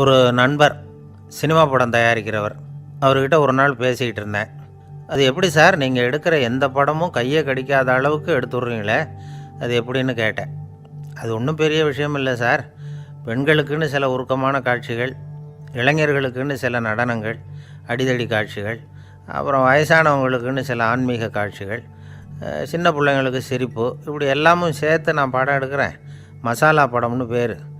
ஒரு நண்பர் சினிமா படம் தயாரிக்கிறவர். அவர்கிட்ட ஒரு நாள் பேசிக்கிட்டு இருந்தேன். அது எப்படி சார்? நீங்கள் எடுக்கிற எந்த படமும் கையை கடிக்காத அளவுக்கு எடுத்துடுறீங்களே? அது எப்படின்னு கேட்டேன். அது ஒன்றும் பெரிய விஷயம் இல்லை சார். பெண்களுக்குன்னு சில உருக்கமான காட்சிகள் இளைஞர்களுக்குன்னு சில நடனங்கள் அடிதடி காட்சிகள் அப்புறம் வயசானவங்களுக்குன்னு சில ஆன்மீக காட்சிகள் சின்ன பிள்ளைங்களுக்கு சிரிப்பு இப்படி எல்லாமும் சேர்த்து நான் படம் எடுக்கிறேன். மசாலா படம்னு பேர்.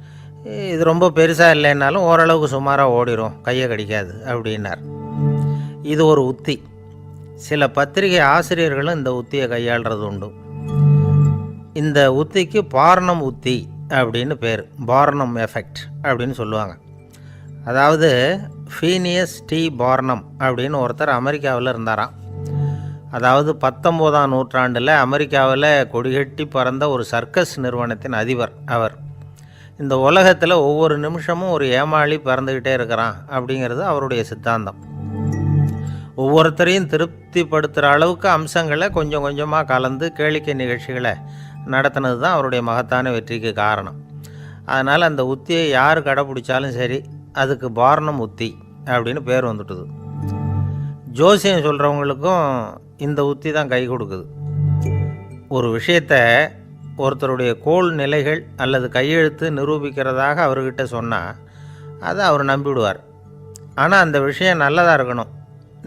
இது ரொம்ப பெருசாக இல்லைன்னாலும் ஓரளவுக்கு சுமாராக ஓடிரும். கையை கடிக்காது அப்படின்னார். இது ஒரு உத்தி. சில பத்திரிகை ஆசிரியர்களும் இந்த உத்தியை கையாளுறது உண்டு. இந்த உத்திக்கு பாரணம் உத்தி அப்படின்னு பேர். பார்னம் எஃபெக்ட் அப்படின்னு சொல்லுவாங்க. அதாவது ஃபீனியஸ் டி பார்னம் அப்படின்னு ஒருத்தர் அமெரிக்காவில் இருந்தாராம். அதாவது பத்தொம்போதாம் நூற்றாண்டில் அமெரிக்காவில் கொடிகட்டி பறந்த ஒரு சர்க்கஸ் நிறுவனத்தின் அதிபர் அவர். இந்த உலகத்தில் ஒவ்வொரு நிமிஷமும் ஒரு ஏமாளி பறந்துக்கிட்டே இருக்கிறான் அப்படிங்கிறது அவருடைய சித்தாந்தம். ஒவ்வொருத்தரையும் திருப்திப்படுத்துகிற அளவுக்கு அம்சங்களை கொஞ்சம் கொஞ்சமாக கலந்து கேளிக்கை நிகழ்ச்சிகளை நடத்தினது தான் அவருடைய மகத்தான வெற்றிக்கு காரணம். அதனால் அந்த உத்தியை யார் கடைப்பிடிச்சாலும் சரி அதுக்கு பார்னம் உத்தி அப்படின்னு பேர் வந்துட்டுது. ஜோசியம் சொல்கிறவங்களுக்கும் இந்த உத்தி தான் கை கொடுக்குது. ஒரு விஷயத்தை ஒருத்தருடைய கோல் நிலைகள் அல்லது கையெழுத்து நிரூபிக்கிறதாக அவர்கிட்ட சொன்னால் அதை அவர் நம்பிவிடுவார். ஆனால் அந்த விஷயம் நல்லதாக இருக்கணும்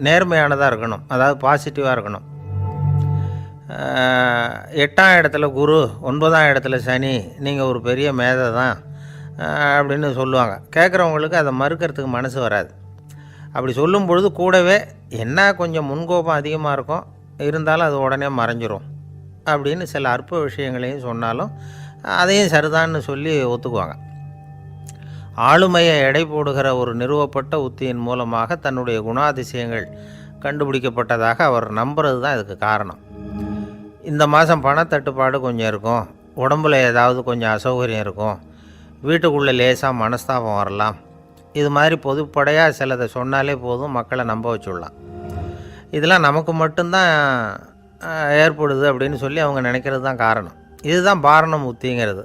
நேர்மையானதாக இருக்கணும் அதாவது பாசிட்டிவாக இருக்கணும். எட்டாம் இடத்துல குரு ஒன்பதாம் இடத்துல சனி நீங்கள் ஒரு பெரிய மேதை தான் அப்படின்னு சொல்லுவாங்க. கேட்குறவங்களுக்கு அதை மறுக்கிறதுக்கு மனசு வராது. அப்படி சொல்லும் பொழுது கூடவே என்ன கொஞ்சம் முன்கோபம் அதிகமாக இருக்கும் இருந்தாலும் அது உடனே மறைஞ்சிரும். அப்படின்னு சில அற்ப விஷயங்களையும் சொன்னாலும் அதையும் சரிதான்னு சொல்லி ஒத்துக்குவாங்க. ஆளுமையை எடை போடுகிற ஒரு நிறுவப்பட்ட உத்தியின் மூலமாக தன்னுடைய குணாதிசயங்கள் கண்டுபிடிக்கப்பட்டதாக அவர் நம்புறது தான் இதுக்கு காரணம். இந்த மாதம் பணத்தட்டுப்பாடு கொஞ்சம் இருக்கும். உடம்புல ஏதாவது கொஞ்சம் அசௌகரியம் இருக்கும். வீட்டுக்குள்ளே லேசாக மனஸ்தாபம் வரலாம். இது மாதிரி பொதுப்படையாக சிலதை சொன்னாலே போதும் மக்களை நம்ப வச்சுடலாம். இதெல்லாம் நமக்கு மட்டும்தான் ஏற்படுது அப்படின்னு சொல்லி அவங்க நினைக்கிறது தான் காரணம். இதுதான் பாரணம் உத்திங்கிறது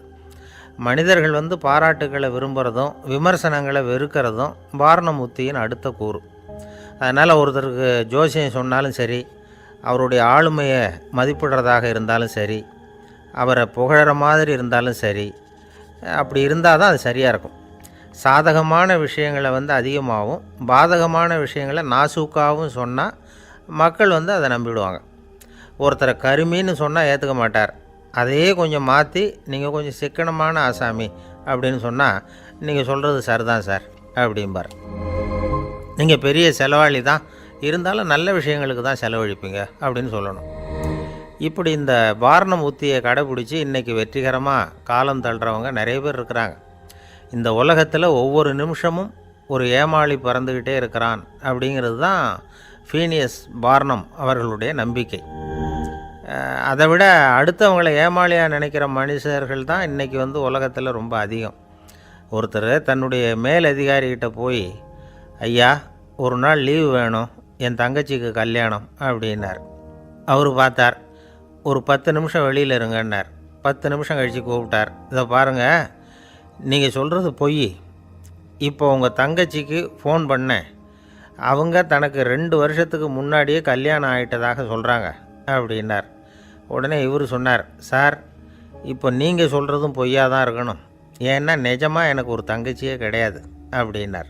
மனிதர்கள் வந்து பாராட்டுகளை விரும்புகிறதும் விமர்சனங்களை வெறுக்கிறதும் பாரணம் உத்தியின் அடுத்த கூறு. அதனால் ஒருத்தருக்கு ஜோசியம் சொன்னாலும் சரி அவருடைய ஆளுமையை மதிப்பிடுறதாக இருந்தாலும் சரி அவரை புகழற மாதிரி இருந்தாலும் சரி அப்படி இருந்தால் தான் அது சரியாக இருக்கும். சாதகமான விஷயங்களை வந்து அதிகமாகவும் பாதகமான விஷயங்களை நாசூக்காகவும் சொன்னால் மக்கள் வந்து அதை நம்பிடுவாங்க. ஒருத்தரை கருமின்னு சொன்னால் ஏற்றுக்க மாட்டார். அதையே கொஞ்சம் மாற்றி நீங்கள் கொஞ்சம் சிக்கனமான ஆசாமி அப்படின்னு சொன்னால் நீங்கள் சொல்கிறது சரிதான் சார் அப்படிம்பார். நீங்கள் பெரிய செலவாளி தான் இருந்தாலும் நல்ல விஷயங்களுக்கு தான் செலவழிப்பீங்க அப்படின்னு சொல்லணும். இப்படி இந்த பாரணம் உத்தியை கடைபிடிச்சி இன்றைக்கி வெற்றிகரமாக காலம் தள்ளுறவங்க நிறைய பேர் இருக்கிறாங்க. இந்த உலகத்தில் ஒவ்வொரு நிமிஷமும் ஒரு ஏமாளி பறந்துக்கிட்டே இருக்கிறான் அப்படிங்கிறது தான் ஃபீனியஸ் பார்னம் அவர்களுடைய நம்பிக்கை. அதை விட அடுத்தவங்களை ஏமாளியாக நினைக்கிற மனுஷர்கள் தான் இன்றைக்கி வந்து உலகத்தில் ரொம்ப அதிகம். ஒருத்தர் தன்னுடைய மேலதிகாரிகிட்ட போய் ஐயா ஒரு நாள் லீவு வேணும் என் தங்கச்சிக்கு கல்யாணம் அப்படின்னார். அவர் பார்த்தார். ஒரு பத்து நிமிஷம் வெளியில் இருங்கன்னார். பத்து நிமிஷம் கழித்து கூப்பிட்டார். இதை பாருங்கள் நீங்கள் சொல்கிறது பொய். இப்போ உங்கள் தங்கச்சிக்கு ஃபோன் பண்ணேன். அவங்க தனக்கு ரெண்டு வருஷத்துக்கு முன்னாடியே கல்யாணம் ஆகிட்டதாக சொல்கிறாங்க அப்படின்னார். உடனே இவர் சொன்னார் சார் இப்போ நீங்கள் சொல்கிறதும் பொய்யாக தான் இருக்கணும். ஏன்னா நிஜமாக எனக்கு ஒரு தங்கச்சியே கிடையாது அப்படின்னார்.